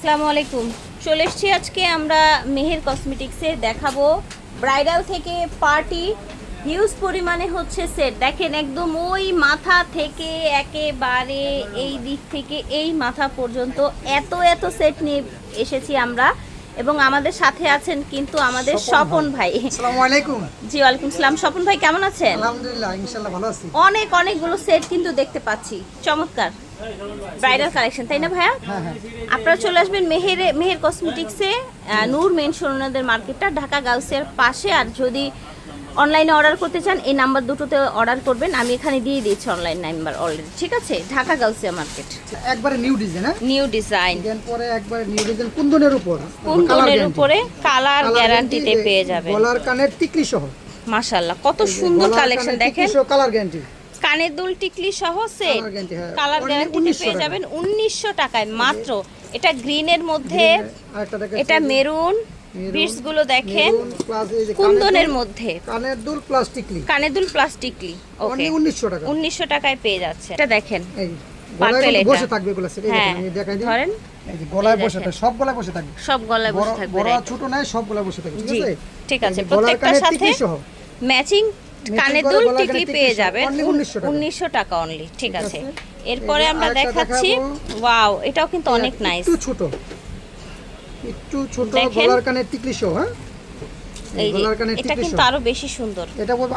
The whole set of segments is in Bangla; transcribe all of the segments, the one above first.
আসসালামু আলাইকুম। চলে এসছি আজকে আমরা মেহের কসমেটিক্সে দেখাবো ব্রাইডাল থেকে পার্টি। হিউজ পরিমাণে হচ্ছে সেট। দেখেন একদম ওই মাথা থেকে একেবারে এই দিক থেকে এই মাথা পর্যন্ত এত এত সেট নিয়ে এসেছি আমরা। এবং আমাদের সাথে আছেন কিন্তু আমাদের স্বপন ভাই। আসসালামু আলাইকুম। জি ওয়ালাইকুম সালাম। স্বপন ভাই কেমন আছেন? আলহামদুলিল্লাহ ইনশাআল্লাহ ভালো আছি। অনেক অনেকগুলো সেট কিন্তু দেখতে পাচ্ছি। চমৎকার। ব্রাইডাল কালেকশন তাই না ভাইয়া? হ্যাঁ হ্যাঁ। আপনারা চলে আসবেন মেহের মেহের কসমেটিক্সে নূর মেন সোনাদের মার্কেটটা ঢাকা গার্লসের পাশে। আর যদি অনলাইনে অর্ডার করতে চান এই নাম্বার দুটোতে অর্ডার করবেন। আমি এখানে দিয়ে দিয়েছি অনলাইন নাম্বার অলরেডি ঠিক আছে? ঢাকা গাউসিয়া মার্কেট একবারে নিউ ডিজাইন হ্যাঁ? নিউ ডিজাইন পরে একবারে নিউ ডিজাইন কুন্দনের উপর। কুন্দনের উপরে কালার গ্যারান্টিতে পেয়ে যাবেন। গলার কানের টিকলি সহ। মাশাল্লাহ কত সুন্দর কালেকশন দেখেন। কালার গ্যারান্টি কানের দুল টিকলি সহ সেট। কালার 1900 পেয়ে যাবেন উনিশশো টাকায়। মাত্র এটা গ্রিনের মধ্যে এটা মেরুন বিটসগুলো দেখেন কুন্দনের মধ্যে। কানের দুল প্লাস টিকলি কানের দুল প্লাস্টিকলি ওকে 1900 টাকা। উনিশশো টাকায় পেয়ে যাচ্ছে। এটা দেখেন এই Purple এটা। বসে থাকবে এগুলো সেটা হ্যাঁ আমি দেখাই দিই। ধরেন। এই যে গলায় বসে। থাকবে সব গলায় বসে থাকবে। সব গলায় বসে বড় থাকবে বড় ছোট নাই সব গলায় বসে থাকবে ঠিক আছে? ঠিক আছে প্রত্যেকটার সাথে ম্যাচিং কানের দুল টিকলি পেয়ে। যাবেন। 1900 টাকা। অনলি ঠিক আছে। আছে। এরপরে আমরা দেখাচ্ছি ওয়াও এটাও কিন্তু অনেক নাইস একটু ছোট। একটু ছোট গলার কানের টিকলি সহ হ্যাঁ? এই গলার কানের এটা কিন্তু আরও বেশি সুন্দর। এটা পড়বে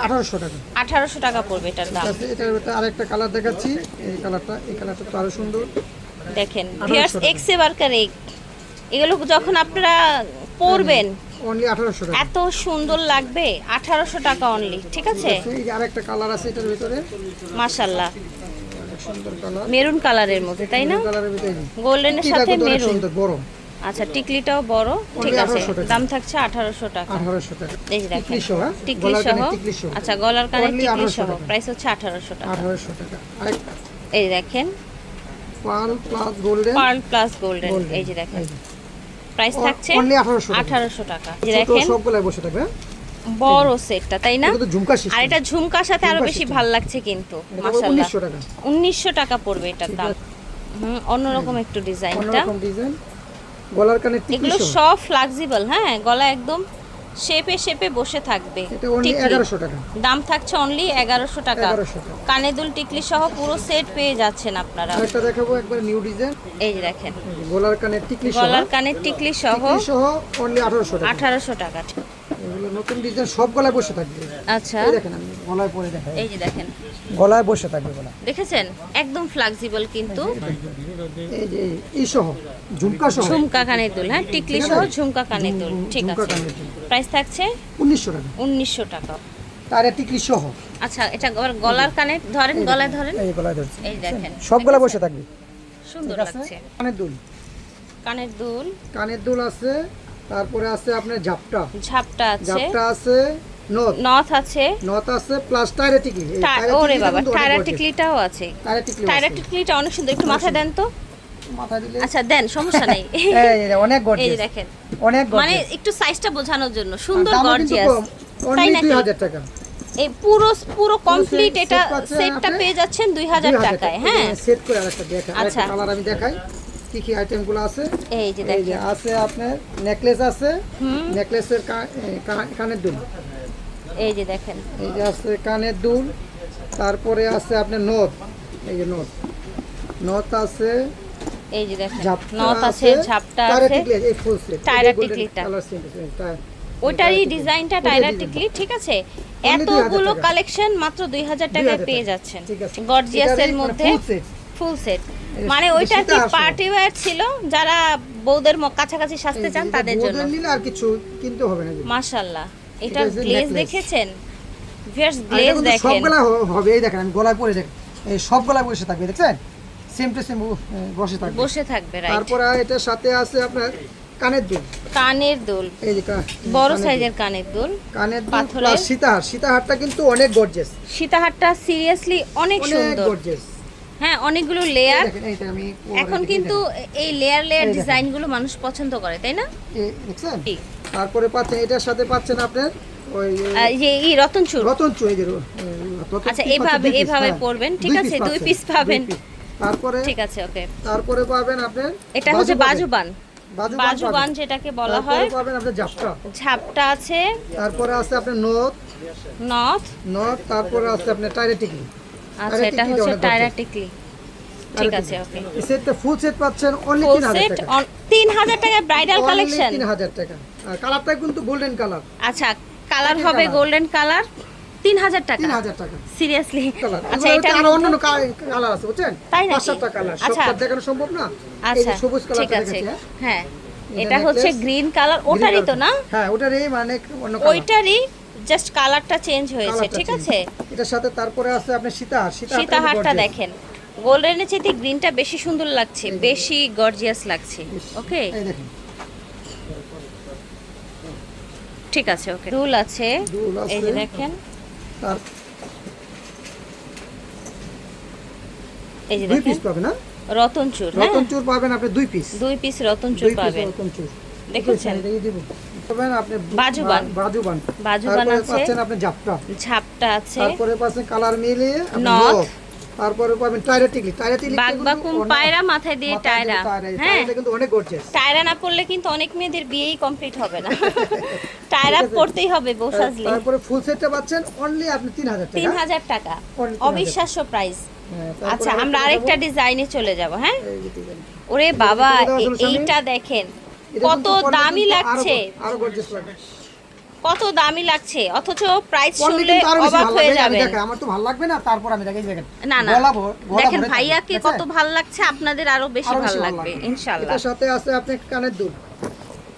টাকা। পড়বে এটার দাম। ঠিক আছে আরেকটা কালার দেখাচ্ছি। এই কালারটা এই কালারটা তো আরও সুন্দর। দেখেন 1800 টাকা। বার্কার এগ এগুলো যখন আপনারা পরবেন অনলি আঠারোশো টাকা। এত সুন্দর লাগবে। আঠারোশো টাকা অনলি ঠিক আছে? ঠিক এই যে আরেকটা কালার আছে এটার ভিতরে। সুন্দর কালার মেরুন কালারের মধ্যে তাই না? গোল্ডেনের সাথে মেরুন। সুন্দর বড় আচ্ছা টিকলিটাও বড় ঠিক আছে। দাম থাকছে আঠারোশো টাকা। আঠারোশো টাকা। এই দেখেন টিকলি সহ হ্যাঁ? আচ্ছা গলার Only টিকলি সহ প্রাইস হচ্ছে আঠারোশো টাকা। আঠারোশো টাকা। এই দেখেন। Pearl plus golden pearl plus golden এই যে দেখেন। প্রাইস থাকছে অনলি আঠারোশো টাকা। এই দেখেন। সবগুলাই বসে থাকবে হ্যাঁ? বড় সেটটা তাই না? আর এটা ঝুমকার সাথে আরও বেশি। ভালো লাগছে কিন্তু মাশাআল্লাহ। উনিশশো টাকা। উনিশশো টাকা পড়বে এটার দাম। হুম অন্যরকম একটু ডিজাইনটা। অন্যরকম ডিজাইন। গলার কানে টিকলি এগুলো সব? ফ্লেক্সিবল হ্যাঁ গলা একদম শেপে শেপে বসে থাকবে। টাকা। দাম থাকছে অনলি এগারোশো টাকা। কানে দুল টিকলি সহ পুরো সেট পেয়ে যাচ্ছেন আপনারা। আরেকটা দেখাবো একবার নিউ ডিজাইন এই দেখেন। গলার কানে টিকলি সহ। গলার কানের টিকলি সহ। সহ অনলি আঠারোশো টাকা। আঠারোশো টাকা। এগুলো নতুন ডিজাইন সব গলায় বসে থাকবে। আচ্ছা। এই দেখেন আমি। গলায় পরে দেখাই এই যে দেখেন। গলায় বসে থাকবে গলা। দেখেছেন? একদম ফ্লেক্সিবল কিন্তু। এই যে এই সহ ঝুমকা সহ। ঝুমকা কানের দুল হ্যাঁ টিকলি সহ ঝুমকা কানের দুল ঠিক আছে। প্রাইস থাকছে? উনিশশো টাকা। উনিশশো টাকা। তারে টিকলি সহ। আচ্ছা এটা গলার কানে ধরেন গলায় ধরেন? এই গলায় ধরছি। এই দেখেন। সব গলায় বসে থাকবে। সুন্দর লাগছে। কানের দুল। কানের দুল। কানের দুল আছে তারপরে আছে আপনার ঝাপটা। ঝাপটা আছে। ঝাপটা আছে নথ নথ আছে। নথ আছে প্লাস ওরে বাবা আছে। অনেক সুন্দর। একটু মাথায় দেন তো। আচ্ছা দেন সমস্যা নেই। অনেক এই দেখেন। অনেক মানে একটু সাইজটা বোঝানোর জন্য। সুন্দর গর্জিয়াস তাই অনলি 2000 টাকা। এই পুরো পুরো কমপ্লিট এটা সেটটা পেয়ে যাচ্ছেন দুই হাজার 2000 টাকায় হ্যাঁ। সেট করে আরেকটা আরেকটা আচ্ছা। কালার আমি দেখাই। কি কি আইটেমগুলো আছে? এই যে দেখেন। আছে আপনার নেকলেস আছে। নেকলেসের কানের দুল। এই যে দেখেন। এই যে আছে কানের দুল তারপরে আছে আপনার নথ। এই যে নথ। নথ আছে এই যে দেখেন নথ আছে ঝাপটা আছে টায়ারে টিকলিটা। ওইটারই ডিজাইনটা টাইরা টিকলি ঠিক আছে? এতগুলো কালেকশন মাত্র দুই হাজার টাকায় পেয়ে। যাচ্ছেন। গর্জিয়াসের মানে মধ্যে ফুল সেট মানে ওইটা কি পার্টি ওয়্যার ছিল? যারা বউদের কাছাকাছি সাজতে চান তাদের জন্য। আর কিছু কিনতে হবে না মাশাআল্লাহ। এটা গ্লেজ দেখেছেন? ভিয়ার্স গ্লেজ দেখেন। সবগুলা হবে এই দেখেন আমি গলায় পরে দেখ এই সব গলায় বসে থাকবে দেখছেন? সেম টু সেম বসে থাকবে। বসে থাকবে রাইট তারপরে এটার সাথে আছে আপনার কানের দুল। কানের দুল। এই যে বড় সাইজের কানের দুল কানের দুল পাথরের। সীতাহার। সীতাহারটা কিন্তু অনেক গর্জিয়াস সীতাহারটা সিরিয়াসলি অনেক সুন্দর। গর্জিয়াস হ্যাঁ অনেকগুলো লেয়ার দেখেন এখন কিন্তু এই লেয়ার লেয়ার দেখেন। ডিজাইনগুলো মানুষ পছন্দ করে তাই না? দেখছেন। তারপরে পাচ্ছেন এটার সাথে পাচ্ছেন আপনার ওই এই এই যে আচ্ছা, হ্যাঁ। ঠিক আছে, দুই piece পাবেন। তারপরে ঠিক আছে ওকে। তারপরে পাবেন আপনার এটা হচ্ছে বাজুবান। বাজুবান। যেটাকে বলা হয়। পাবেন ঝাপটা। আছে। তারপরে আছে আপনার নথ। নথ। নথ তারপরে আছে আপনার টাইরে টিকলি। আচ্ছা এটা হচ্ছে ঠিক আছে ওকে এই সেটটা ফুল সেট পাচ্ছেন অনলি ফুল তিন হাজার টাকা। তিন হাজার টাকায় ব্রাইডাল কালেকশন তিন হাজার টাকা। কালারটা কিন্তু গোল্ডেন কালার আচ্ছা কালার হবে গোল্ডেন কালার তিন হাজার টাকা। তিন হাজার টাকা। সিরিয়াসলি আচ্ছা এটা আরও অন্যান্য কালার আছে বুঝছেন? তাই নাকি? পাঁচ সাতটা কালার আচ্ছা। দেখানো সম্ভব না? আচ্ছা যে সবুজ ঠিক আছে। হ্যাঁ? হ্যাঁ এটা হচ্ছে গ্রিন কালার ওটারই তো না? হ্যাঁ ওটার এই মানে অন্য কালার ওইটারই জাস্ট কালারটা চেঞ্জ হয়েছে ঠিক আছে? এটার সাথে তারপরে আছে আপনার সীতাহার। সীতাহারটা দেখেন। গোল্ডেনের চেয়ে গ্রিনটা বেশি সুন্দর লাগছে বেশি গর্জিয়াস লাগছে ওকে ঠিক আছে ওকে দুল আছে। এই যে দেখেন। এই যে দুই দেখেন। পিস পাবেন না রতন চুর হ্যাঁ? রতন চুর পাবেন আপনি দুই পিস দুই পিস রতন চুর পাবেন। দেখেছেন? এই দিব পাবেন আপনি বাজুবান। বাজুবান। বাজুবান আছে। পাচ্ছেন আপনি জাপটা ঝাপটা আছে। তারপরে পাচ্ছেন কালার মিলিয়ে নথ। তারপরে পাবেন টায়রা টিকলি। টায়রা টিকলি বাগবাকুম পায়রা মাথায় দিয়ে টায়রা হ্যাঁ। কিন্তু অনেক গর্জিয়াস টায়রা না পড়লে কিন্তু অনেক মেয়েদের বিয়েই কমপ্লিট হবে না। টায়রা পড়তেই হবে বউ সাজলে। তারপরে ফুল সেটটা পাচ্ছেন অনলি আপনি 3000 টাকা। তিন হাজার টাকা। অবিশ্বাস্য প্রাইস হ্যাঁ, আচ্ছা আমরা আরেকটা ডিজাইনে চলে যাব হ্যাঁ। ওরে বাবা? এইটা দেখেন। কত দামি লাগছে। আরও গর্জিয়াস লাগে কত দামি লাগছে? অথচ প্রাইস শুনলে অবাক হয়ে দেখাই, আমার তো ভালো লাগবে না তারপর আমি দেখাই দেখেন। না না। গলা দেখেন ভাইয়াকে কত ভালো লাগছে আপনাদের আরও বেশি ভালো লাগবে ইনশাআল্লাহ এটার সাথে আছে আপনি কানের দুল।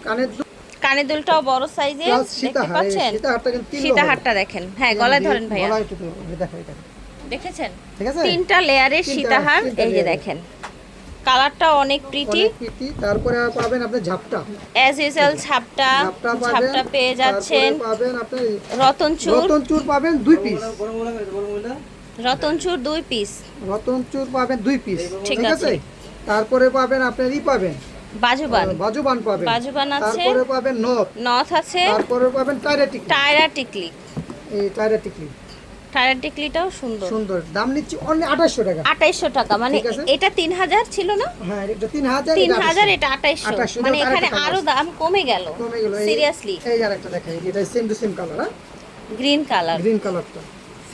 কানের দুল কানের দুলটাও বড় সাইজে দেখতে পাচ্ছেন? সীতাহারটা কিন্তু তিন সীতাহারটা দেখেন। হ্যাঁ গলায় ধরেন ভাইয়া। গলায় একটু এই দেখেছেন? তিনটা লেয়ারের সীতাহার এই যে দেখেন। কালারটা অনেক প্রিটি তারপরে পাবেন আপনি ঝাপটা। অ্যাজ ইউজুয়াল ছাপটা ঝাপটা ছাপটা পেয়ে যাচ্ছেন। পাবেন আপনি রতন চুর রতন চুর পাবেন দুই পিস রতন চুর দুই পিস রতন চুর পাবেন দুই পিস ঠিক আছে। তারপরে পাবেন আপনার ই পাবেন বাজুবান। বাজুবান পাবেন। বাজুবান আছে। তারপরে পাবেন নথ। নথ আছে। তারপরে পাবেন টাইরা টিকলি। টায়রা টিকলি। এই টাইরা টিকলি। টায়রা টিকলিটাও সুন্দর। সুন্দর। দাম নিচ্ছি অনলি আঠাশশো টাকা। আঠাইশশো টাকা মানে এটা তিন হাজার ছিল না? হ্যাঁ এটা তিন হাজার তিন এটা 2800 এটা আঠাইশশো। 2800 মানে এখানে আরও দাম কমে গেল কমে গেল সিরিয়াসলি এই আর একটা দেখাই এটা সেম টু সেম কালার হ্যাঁ? গ্রিন কালার গ্রিন কালারটা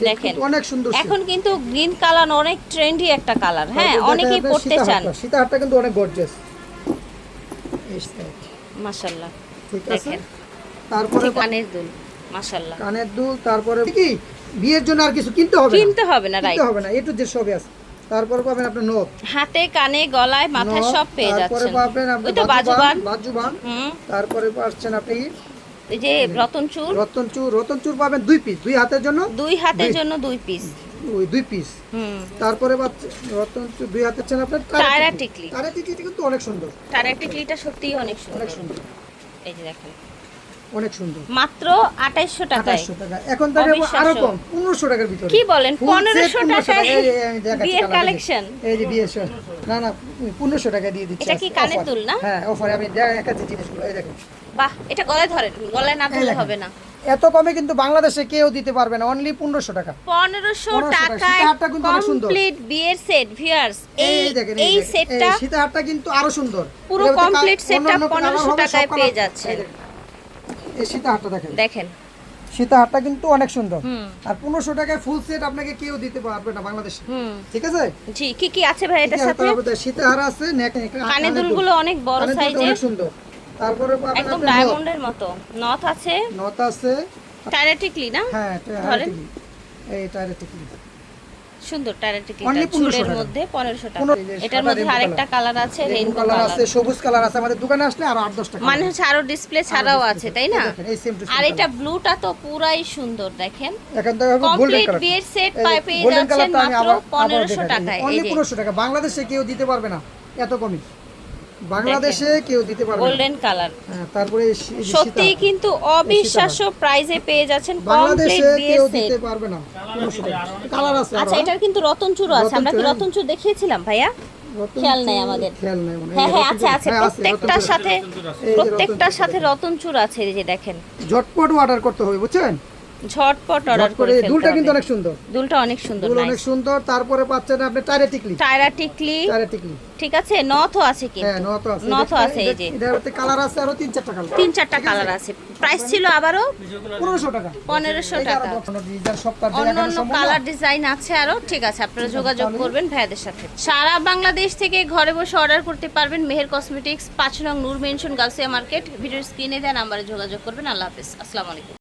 দেখেন। অনেক সুন্দর এখন কিন্তু গ্রিন কালার অনেক ট্রেন্ডি একটা কালার হ্যাঁ অনেকেই পড়তে চান। সীতাহারটা। কিন্তু অনেক গর্জিয়াস মাশাল্লাহ ঠিক আছে? তারপরে কানের দুল মাশাল্লাহ কানের দুল তারপরে কি? বিয়ের জন্য আর কিছু কিনতে হবে কিনতে হবে না রাইট কিনতে হবে না একটু যে সবই আছে। তারপরে পাবেন আপনার নথ হাতে কানে গলায় মাথায় সব পেয়ে তারপরে যাচ্ছেন। পাবেন আপনি বাজুবান বাজুবান। তারপরে পাচ্ছেন আপনি এই যে রতন চুর। রতন চুর রতন চুর পাবেন দুই পিস দুই হাতের জন্য? দুই হাতের জন্য দুই পিস ওই দুই পিস হুম। তারপরে পাচ্ছেন রতন দুই হাতের জন্য আপনার টায়রা টিকলি। টায়রা টিকলি কিন্তু অনেক সুন্দর। টারা টিকলিটা সত্যিই অনেক সুন্দর। অনেক সুন্দর। এই যে দেখেন। অনেক সুন্দর। মাত্র টাকায়। টাকা। এখন তাহলে আরও কম পনেরোশো টাকার ভিতরে। কি বলেন? Full set 1500 টাকায় এই যে আমি দেখাচ্ছি বিয়ের collection? এই যে বিয়ের না না পনেরোশো টাকা দিয়ে দিচ্ছি এটা কি কানের দুল না? হ্যাঁ অফারে আমি দেখাচ্ছি জিনিসগুলো। এই দেখুন। বাহ এটা গলায় ধরেন। গলায় না ধরলে হবে না। এত কমে কিন্তু বাংলাদেশে কেউ দিতে পারবে না। অনলি পনেরোশো টাকা। পনেরোশো 1500 টাকা। টাকায়। কমপ্লিট বিয়ের সেট ভিউয়ার্স এই এই দেখেন এই সেটটা কিন্তু আরও সুন্দর। পুরো এটার মধ্যে complete কা- setটা অন্যান্য colour 1500 টাকায় পেয়ে যাচ্ছেন। এই দেখেন। সীতাহারটা দেখেন। দেখেন। সীতাহারটা কিন্তু অনেক সুন্দর। আর পনেরোশো টাকায় ফুল সেট আপনাকে কেউ দিতে পারবে না বাংলাদেশে। ঠিক আছে? জি কি কি আছে ভাই এটার সাথে? সীতাহার আছে কানে দুলগুলো অনেক বড় সাইজের অনেক সুন্দর। তারপরে একদম। ডায়মন্ডের মতো। নথ আছে। নথ আছে। টায়রা টিকলি না? হ্যাঁ এটা ধরেন। টিকলি। এই টায়ারে টিকলি সুন্দর 1500 টাকা। এটার মধ্যে আরেকটা কালার আছে রেইনবো কালার আছে সবুজ কালার আছে আমাদের দোকানে আসলে আরও আট দশটা মানে হচ্ছে আরও ডিসপ্লে ছাড়াও আছে তাই না? আর এটা ব্লুটা তো পুরাই সুন্দর দেখেন। এখন তো গোল্ডেন কালার বিয়ের সেট যাচ্ছেন মাত্র আবার আবার পনেরোশো দেখাই। টাকায় এই যে। 1500 টাকা। বাংলাদেশে কেউ দিতে পারবে না এত কমই। বাংলাদেশে কেউ দিতে পারবে গোল্ডেন কালার হ্যাঁ, তারপরে সত্যি কিন্তু অবিশ্বাস্য প্রাইজে পেয়ে যাচ্ছেন বাংলাদেশে কেউ দিতে পারবে না। কালার আছে আচ্ছা এটার কিন্তু রতন চুরও আছে। আমরা কি রতন চূড়, চুর দেখিয়েছিলাম ভাইয়া? খেয়াল নাই আমাদের। হয়। হ্যাঁ হ্যাঁ রতন আছে আছে। হ্যাঁ, প্রত্যেকটার সাথে প্রত্যেকটার সাথে। রতন চুর আছে এই যে দেখেন। ঝটপট অর্ডার করতে হবে বুঝছেন? ঝটপট অর্ডার করে দুলটা কিন্তু অনেক সুন্দর। দুলটা অনেক সুন্দর দুল অনেক সুন্দর তারপরে পাচ্ছেন আপনি টাইরে টিকলি। টায়রা টিকলি। টাইরে টিকলি। ঠিক আছে নথও আছে হ্যাঁ কিন্তু নত আছে। নথও আছে এই যে। এটা- এটার কালার আছে আরও তিন চারটা কালার তিন চারটা কালার আছে? প্রাইস ছিল আবারও পনেরোশো টাকা। পনেরোশো এই যে টাকা। আরও ডিজাইন সব তার অন্য জায়গা অন্য সম্ভব না। কালার ডিজাইন আছে আরও। ঠিক আছে আপনারা যোগাযোগ করবেন ভাইয়াদের সাথে। সারা বাংলাদেশ থেকে ঘরে বসে অর্ডার করতে পারবেন মেহের কসমেটিক্স পাঁচ নং নূর মেনশন গার্লসিয়া মার্কেট ভিডিও স্ক্রিনে দেওয়া নাম্বারে যোগাযোগ করবেন। আল্লাহ হাফিজ। আসসালামু আলাইকুম।